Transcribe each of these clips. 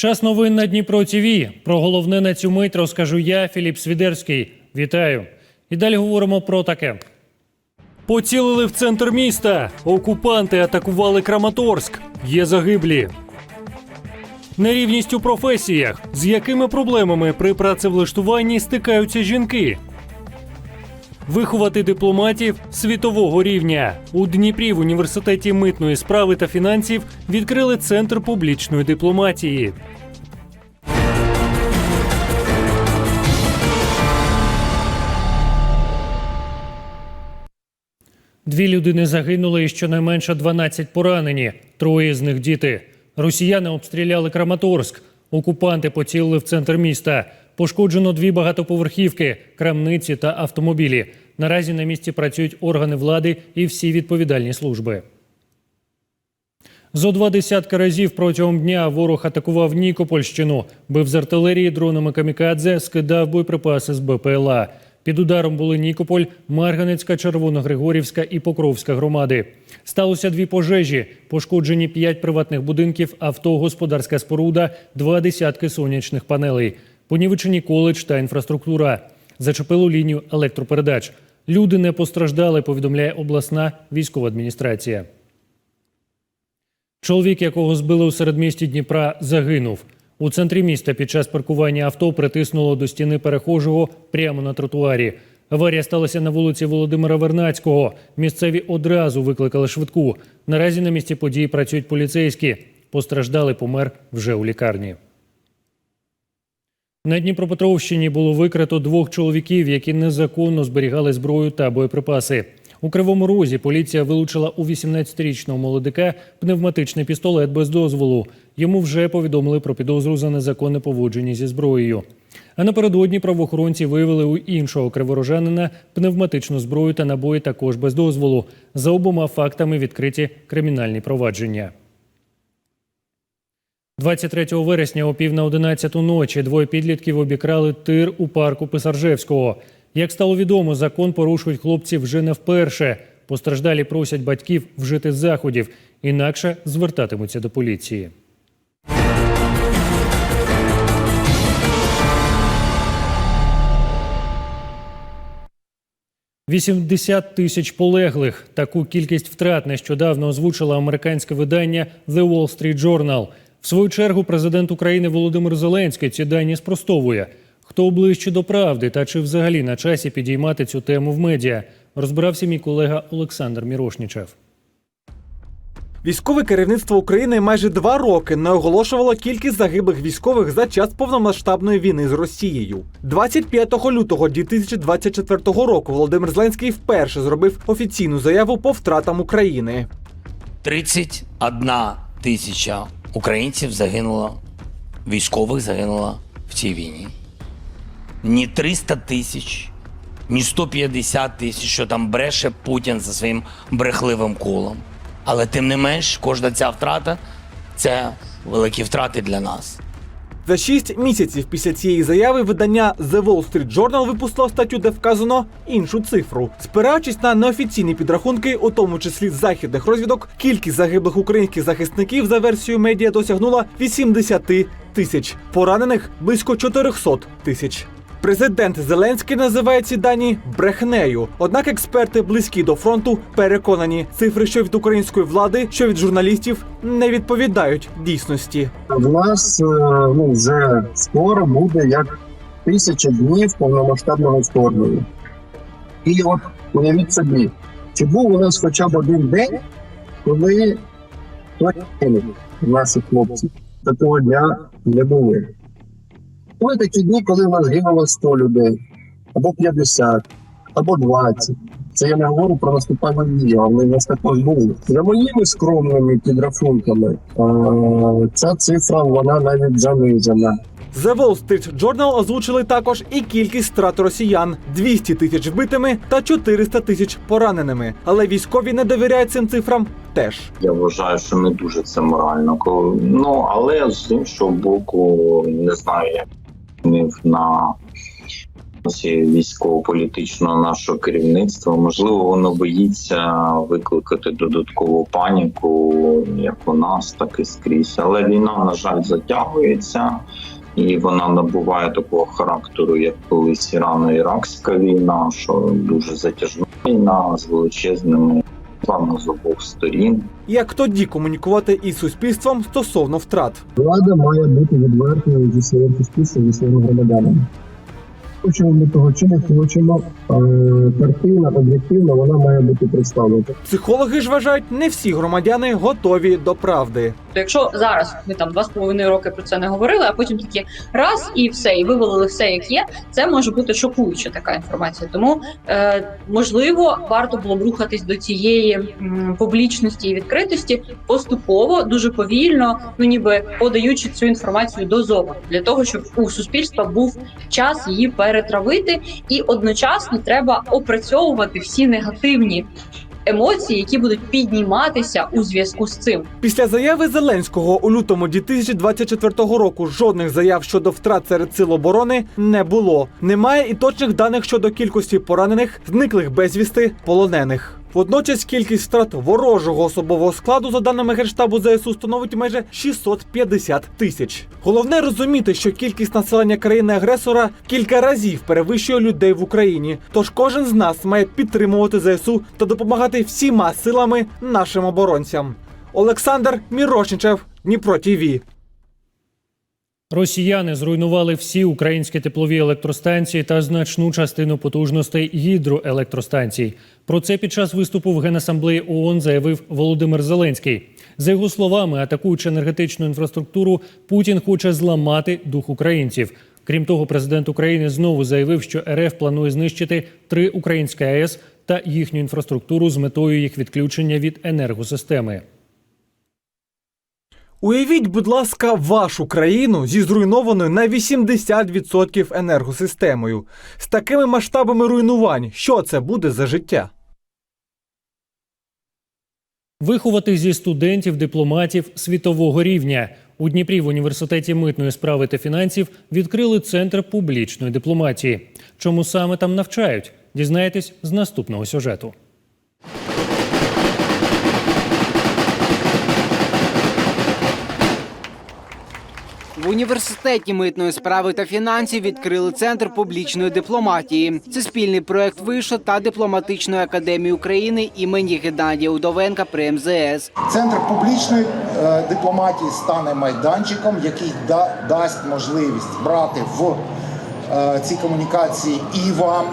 Час новин на Дніпро ТВ. Про головне на цю мить розкажу я, Філіп Свідерський. Вітаю. І далі говоримо про таке. Поцілили в центр міста. Окупанти атакували Краматорськ. Є загиблі. Нерівність у професіях. З якими проблемами при працевлаштуванні стикаються жінки? Виховати дипломатів світового рівня у Дніпрі в університеті митної справи та фінансів відкрили центр публічної дипломатії. Дві людини загинули і щонайменше 12 поранені. Троє з них діти. Росіяни обстріляли Краматорськ. Окупанти поцілили в центр міста. Пошкоджено дві багатоповерхівки, крамниці та автомобілі. Наразі на місці працюють органи влади і всі відповідальні служби. Зо два десятка разів протягом дня ворог атакував Нікопольщину, бив з артилерії дронами камікадзе, скидав боєприпаси з БПЛА. Під ударом були Нікополь, Марганецька, Червоногригорівська і Покровська громади. Сталося дві пожежі, пошкоджені п'ять приватних будинків, авто, господарська споруда, два десятки сонячних панелей. Понівечені коледж та інфраструктура. Зачепило лінію електропередач. Люди не постраждали, повідомляє обласна військова адміністрація. Чоловік, якого збили у середмісті Дніпра, загинув. У центрі міста під час паркування авто притиснуло до стіни перехожого прямо на тротуарі. Аварія сталася на вулиці Володимира Вернацького. Місцеві одразу викликали швидку. Наразі на місці події працюють поліцейські. Постраждалий помер вже у лікарні. На Дніпропетровщині було викрито двох чоловіків, які незаконно зберігали зброю та боєприпаси. У Кривому Розі поліція вилучила у 18-річного молодика пневматичний пістолет без дозволу. Йому вже повідомили про підозру за незаконне поводження зі зброєю. А напередодні правоохоронці виявили у іншого криворожанина пневматичну зброю та набої також без дозволу. За обома фактами відкриті кримінальні провадження. 23 вересня о пів на 11 ночі двоє підлітків обікрали тир у парку Писаржевського. Як стало відомо, закон порушують хлопці вже не вперше. Постраждалі просять батьків вжити заходів, інакше звертатимуться до поліції. «80 тисяч полеглих. Таку кількість втрат нещодавно озвучило американське видання The Wall Street Journal. В свою чергу президент України Володимир Зеленський ці дані спростовує. Хто ближче до правди та чи взагалі на часі підіймати цю тему в медіа, розбирався мій колега Олександр Мірошнічев. Військове керівництво України майже два роки не оголошувало кількість загиблих військових за час повномасштабної війни з Росією. 25 лютого 2024 року Володимир Зеленський вперше зробив офіційну заяву по втратам України. 31 тисяча українців загинуло, військових загинуло в цій війні. Ні 300 тисяч, ні 150 тисяч, що там бреше Путін за своїм брехливим колом. Але тим не менш, кожна ця втрата це великі втрати для нас. За шість місяців після цієї заяви видання The Wall Street Journal випустило статтю, де вказано іншу цифру. Спираючись на неофіційні підрахунки, у тому числі західних розвідок, кількість загиблих українських захисників за версією медіа досягнула 80 тисяч, поранених близько 400 тисяч. Президент Зеленський називає ці дані брехнею. Однак експерти, близькі до фронту, переконані, цифри, що від української влади, що від журналістів, не відповідають дійсності. В нас е, ну, вже скоро буде як тисяча днів повномасштабного вторгнення. І от уявіть собі, чи був у нас хоча б один день, коли наші хлопці. Такого дня не було. Були такі дні, коли в нас гинуло 100 людей, або 50, або 20. Це я не говорю про наступальну дію, але в нас також було. За моїми скромними підрахунками, ця цифра вона навіть занижена. The Wall Street Journal озвучили також і кількість втрат росіян: 200 тисяч вбитими та 400 тисяч пораненими. Але військові не довіряють цим цифрам теж. Я вважаю, що не дуже це морально. Ну але з іншого боку, не знаю, як на військово-політичного нашого керівництва. Можливо, воно боїться викликати додаткову паніку, як у нас, так і скрізь. Але війна, на жаль, затягується. І вона набуває такого характеру, як колись Ірано-Іракська війна, що дуже затяжна війна з величезними планами з обох сторін. Як тоді комунікувати із суспільством стосовно втрат? Влада має бути відвертою зі своїм суспільством, зі своїми громадянами. Хочемо ми того чи не хочемо, картина об'єктивна, вона має бути представлена. Психологи ж вважають, не всі громадяни готові до правди. То якщо зараз ми там два з половиною роки про це не говорили, а потім такі раз і все, і вивалили все як є, це може бути шокуюча така інформація. Тому е, можливо варто було б рухатись до цієї м, публічності і відкритості поступово, дуже повільно, ну ніби подаючи цю інформацію дозовано для того, щоб у суспільства був час її перетравити, і одночасно треба опрацьовувати всі негативні емоції, які будуть підніматися у зв'язку з цим. Після заяви Зеленського у лютому 2024 року жодних заяв щодо втрат серед сил оборони не було. Немає і точних даних щодо кількості поранених, зниклих безвісти, полонених. Водночас кількість втрат ворожого особового складу, за даними генштабу ЗСУ, становить майже 650 тисяч. Головне розуміти, що кількість населення країни-агресора кілька разів перевищує людей в Україні. Тож кожен з нас має підтримувати ЗСУ та допомагати всіма силами нашим оборонцям. Олександр Мірошничев, Дніпро ТІВІ. Росіяни зруйнували всі українські теплові електростанції та значну частину потужностей гідроелектростанцій. Про це під час виступу в Генасамблеї ООН заявив Володимир Зеленський. За його словами, атакуючи енергетичну інфраструктуру, Путін хоче зламати дух українців. Крім того, президент України знову заявив, що РФ планує знищити три українські АЕС та їхню інфраструктуру з метою їх відключення від енергосистеми. Уявіть, будь ласка, вашу країну зі зруйнованою на 80% енергосистемою. З такими масштабами руйнувань, що це буде за життя? Виховати зі студентів дипломатів світового рівня у Дніпрі в університеті митної справи та фінансів відкрили центр публічної дипломатії. Чому саме там навчають? Дізнаєтесь з наступного сюжету. В університеті митної справи та фінансів відкрили центр публічної дипломатії. Це спільний проект вишу та дипломатичної академії України імені Геннадія Удовенка при МЗС. Центр публічної е, дипломатії стане майданчиком, який да, дасть можливість брати в е, ці комунікації і вам,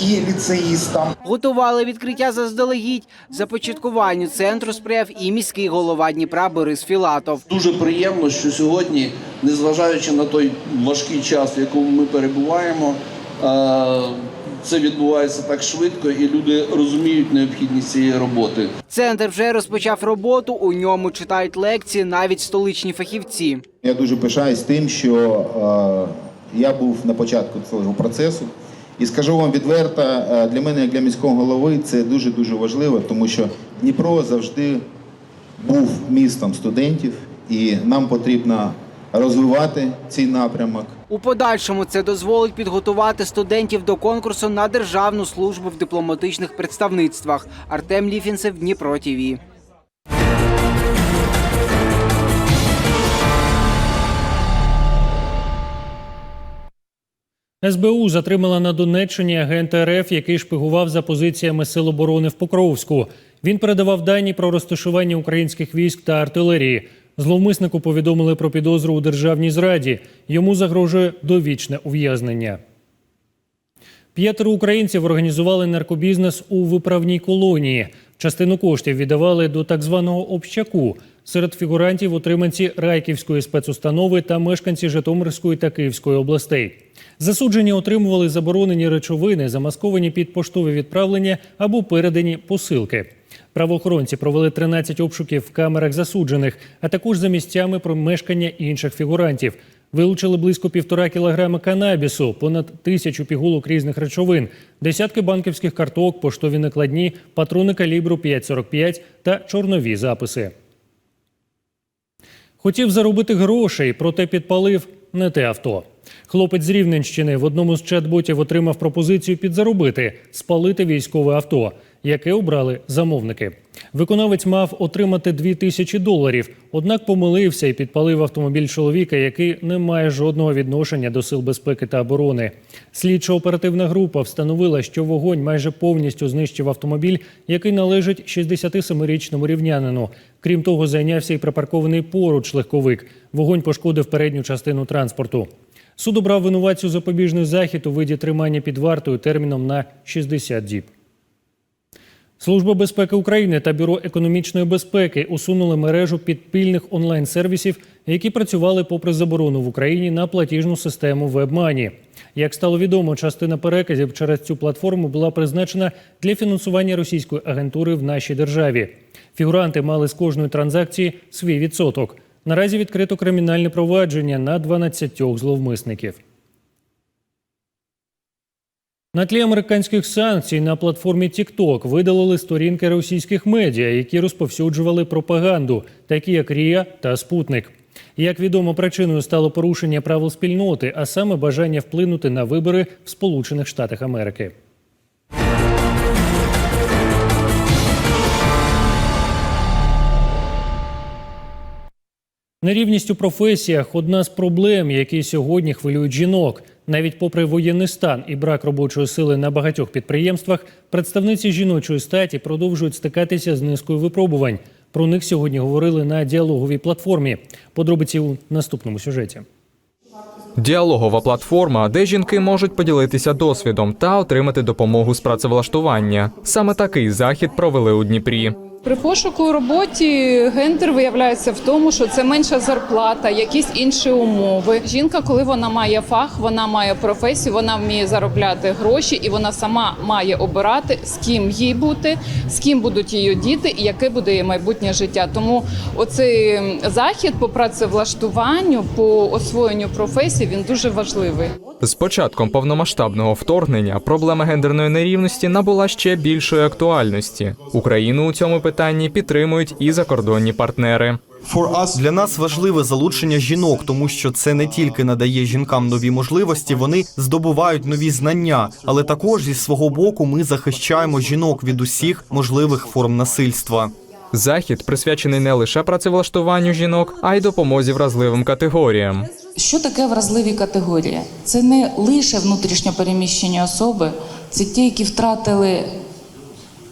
і ліцеїстам. Готували відкриття заздалегідь. Започаткуванню центру сприяв і міський голова Дніпра Борис Філатов. Дуже приємно, що сьогодні, незважаючи на той важкий час, в якому ми перебуваємо, е, це відбувається так швидко, і люди розуміють необхідність цієї роботи. Центр вже розпочав роботу. У ньому читають лекції навіть столичні фахівці. Я дуже пишаюсь тим, що е, я був на початку цього процесу. І скажу вам відверто, е, для мене, як для міського голови, це дуже дуже важливо, тому що Дніпро завжди був містом студентів, і нам потрібно розвивати цей напрямок. У подальшому це дозволить підготувати студентів до конкурсу на державну службу в дипломатичних представництвах. Артем Ліфінцев, Дніпро ТІВІ. СБУ затримала на Донеччині агента РФ, який шпигував за позиціями Сил оборони в Покровську. Він передавав дані про розташування українських військ та артилерії. Зловмиснику повідомили про підозру у державній зраді. Йому загрожує довічне ув'язнення. П'ятеро українців організували наркобізнес у виправній колонії. Частину коштів віддавали до так званого общаку. Серед фігурантів отриманці Райківської спецустанови та мешканці Житомирської та Київської областей. Засуджені отримували заборонені речовини, замасковані під поштові відправлення або передані посилки. Правоохоронці провели 13 обшуків в камерах засуджених, а також за місцями промешкання інших фігурантів. Вилучили близько півтора кілограми канабісу, понад тисячу пігулок різних речовин, десятки банківських карток, поштові накладні, патрони калібру 5,45 та чорнові записи. Хотів заробити грошей, проте підпалив не те авто. Хлопець з Рівненщини в одному з чат-ботів отримав пропозицію підзаробити спалити військове авто, яке обрали замовники. Виконавець мав отримати 2 тисячі доларів, однак помилився і підпалив автомобіль чоловіка, який не має жодного відношення до сил безпеки та оборони. Слідчо-оперативна група встановила, що вогонь майже повністю знищив автомобіль, який належить 67-річному рівнянину. Крім того, зайнявся і припаркований поруч легковик. Вогонь пошкодив передню частину транспорту. Суд обрав винуватцю запобіжний захід у виді тримання під вартою терміном на 60 діб. Служба безпеки України та Бюро економічної безпеки усунули мережу підпільних онлайн-сервісів, які працювали попри заборону в Україні на платіжну систему WebMoney. Як стало відомо, частина переказів через цю платформу була призначена для фінансування російської агентури в нашій державі. Фігуранти мали з кожної транзакції свій відсоток. Наразі відкрито кримінальне провадження на 12 зловмисників. На тлі американських санкцій на платформі TikTok видалили сторінки російських медіа, які розповсюджували пропаганду, такі як Рія та Спутник. Як відомо, причиною стало порушення правил спільноти, а саме бажання вплинути на вибори в Сполучених Штатах Америки. Нерівність у професіях одна з проблем, які сьогодні хвилюють жінок. Навіть попри воєнний стан і брак робочої сили на багатьох підприємствах, представниці жіночої статі продовжують стикатися з низкою випробувань. Про них сьогодні говорили на діалоговій платформі. Подробиці у наступному сюжеті. Діалогова платформа, де жінки можуть поділитися досвідом та отримати допомогу з працевлаштування. Саме такий захід провели у Дніпрі. При пошуку роботі гендер виявляється в тому, що це менша зарплата, якісь інші умови. Жінка, коли вона має фах, вона має професію, вона вміє заробляти гроші, і вона сама має обирати, з ким їй бути, з ким будуть її діти, і яке буде її майбутнє життя. Тому оцей захід по працевлаштуванню, по освоєнню професії він дуже важливий. З початком повномасштабного вторгнення проблема гендерної нерівності набула ще більшої актуальності. Україну у цьому питанні підтримують і закордонні партнери. Для нас важливе залучення жінок, тому що це не тільки надає жінкам нові можливості, вони здобувають нові знання, але також зі свого боку ми захищаємо жінок від усіх можливих форм насильства. Захід присвячений не лише працевлаштуванню жінок, а й допомозі вразливим категоріям. Що таке вразливі категорії? Це не лише внутрішньо переміщені особи, це ті, які втратили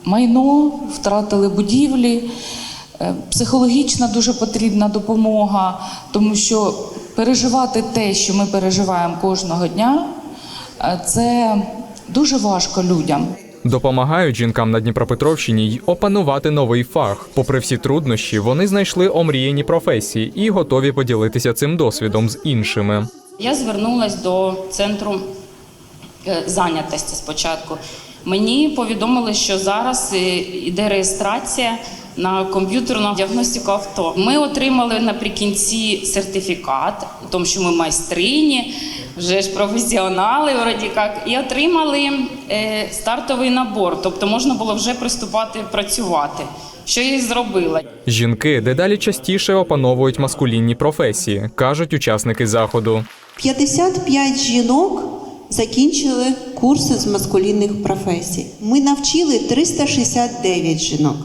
майно, втратили будівлі. Е, Психологічна дуже потрібна допомога, тому що переживати те, що ми переживаємо кожного дня, е, це дуже важко людям. Допомагають жінкам на Дніпропетровщині й опанувати новий фах. Попри всі труднощі, вони знайшли омріяні професії і готові поділитися цим досвідом з іншими. Я звернулася до центру е, зайнятості спочатку. Мені повідомили, що зараз е, іде реєстрація на комп'ютерну діагностику авто. Ми отримали наприкінці сертифікат, тому що ми майстрині, вже ж професіонали, вроді як, і отримали е, стартовий набор, тобто можна було вже приступати працювати. Що я і зробила. Жінки дедалі частіше опановують маскулінні професії, кажуть учасники заходу. 55 жінок закінчили курси з маскулінних професій. Ми навчили 369 жінок.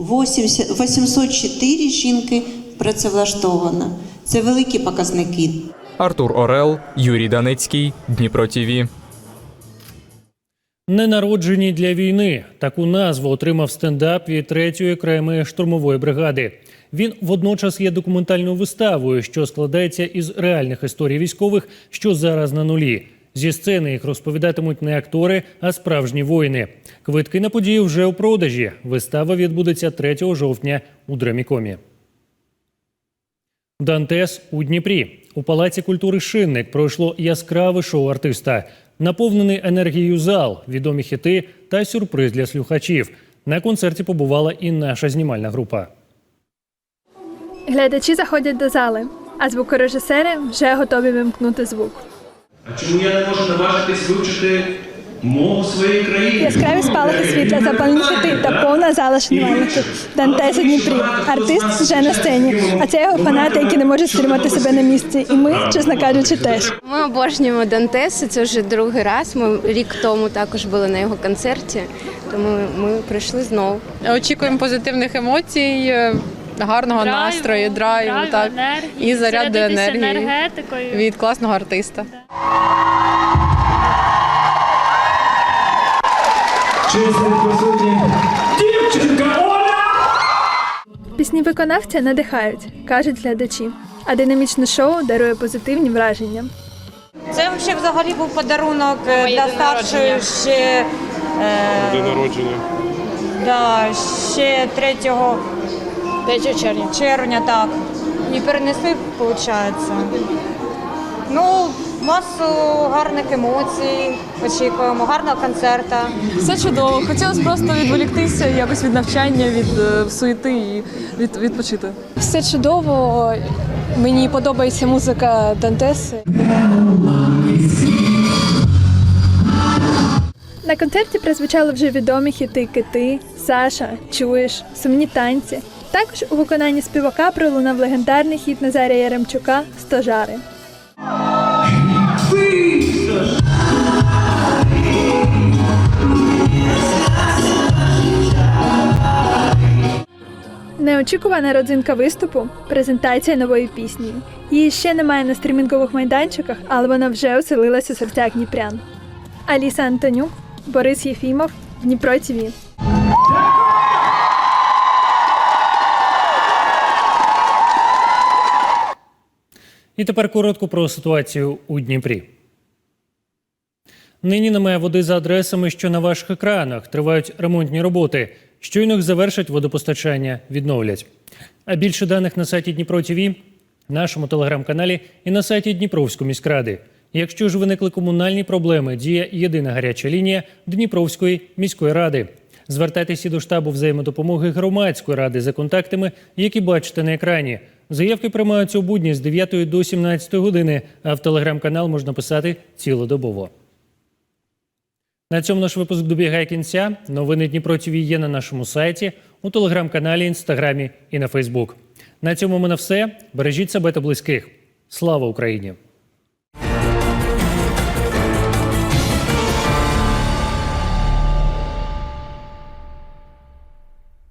80 804 жінки працевлаштовано. Це великі показники. Артур Орел, Юрій Даницький, Дніпро ТІВІ. Ненароджені для війни таку назву отримав стендап від третьої окремої штурмової бригади. Він водночас є документальною виставою, що складається із реальних історій військових, що зараз на нулі. Зі сцени їх розповідатимуть не актори, а справжні воїни. Квитки на подію вже у продажі. Вистава відбудеться 3 жовтня у Драмікомі. Дантес у Дніпрі. У Палаці культури Шинник пройшло яскраве шоу артиста. Наповнений енергією зал, відомі хіти та сюрприз для слухачів. На концерті побувала і наша знімальна група. Глядачі заходять до зали, а звукорежисери вже готові вимкнути звук. А чому я не можу наважитись вивчити мову своєї країни. Яскраві спалахи світла, запалені хити та повна зала шанувальників. Дантес у Дніпрі. Артист вже на сцені. А це його фанати, які не можуть стримати себе на місці. І ми, чесно кажучи, теж. Ми обожнюємо Дантеса. Це вже другий раз. Ми рік тому також були на його концерті, тому ми прийшли знову. Очікуємо позитивних емоцій, гарного настрою, драйву, так і заряду енергії від класного артиста. Пісні виконавця надихають, кажуть глядачі. А динамічне шоу дарує позитивні враження. Це взагалі був подарунок е, для старшої ще. Е, народження. Да, ще 3, 3 червня. червня, так. І перенесли, виходить. Ну, масу гарних емоцій, очікуємо, гарного концерту. Все чудово. Хотілося просто відволіктися якось від навчання, від е, суєти і від, відпочити. Все чудово. Мені подобається музика Дантеси. На концерті прозвучали вже відомі хіти Кити, Саша, Чуєш, Сумні танці. Також у виконанні співака пролунав легендарний хіт Назарія Яремчука Стожари. Неочікувана родзинка виступу презентація нової пісні. Її ще немає на стрімінгових майданчиках, але вона вже оселилася у серцях дніпрян. Аліса Антонюк, Борис Єфімов, Дніпро ТВ. І тепер коротко про ситуацію у Дніпрі. Нині немає води за адресами, що на ваших екранах. Тривають ремонтні роботи. Щойно їх завершать водопостачання, відновлять. А більше даних на сайті Дніпро ТВ, нашому телеграм-каналі і на сайті Дніпровської міськради. Якщо ж виникли комунальні проблеми, діє єдина гаряча лінія Дніпровської міської ради. Звертайтеся до штабу взаємодопомоги громадської ради за контактами, які бачите на екрані. Заявки приймаються у будні з 9 до 17 години, а в телеграм-канал можна писати цілодобово. На цьому наш випуск добігає кінця. Новини Дніпро ТВ є на нашому сайті, у телеграм-каналі, інстаграмі і на Фейсбук. На цьому ми на все. Бережіть себе та близьких. Слава Україні!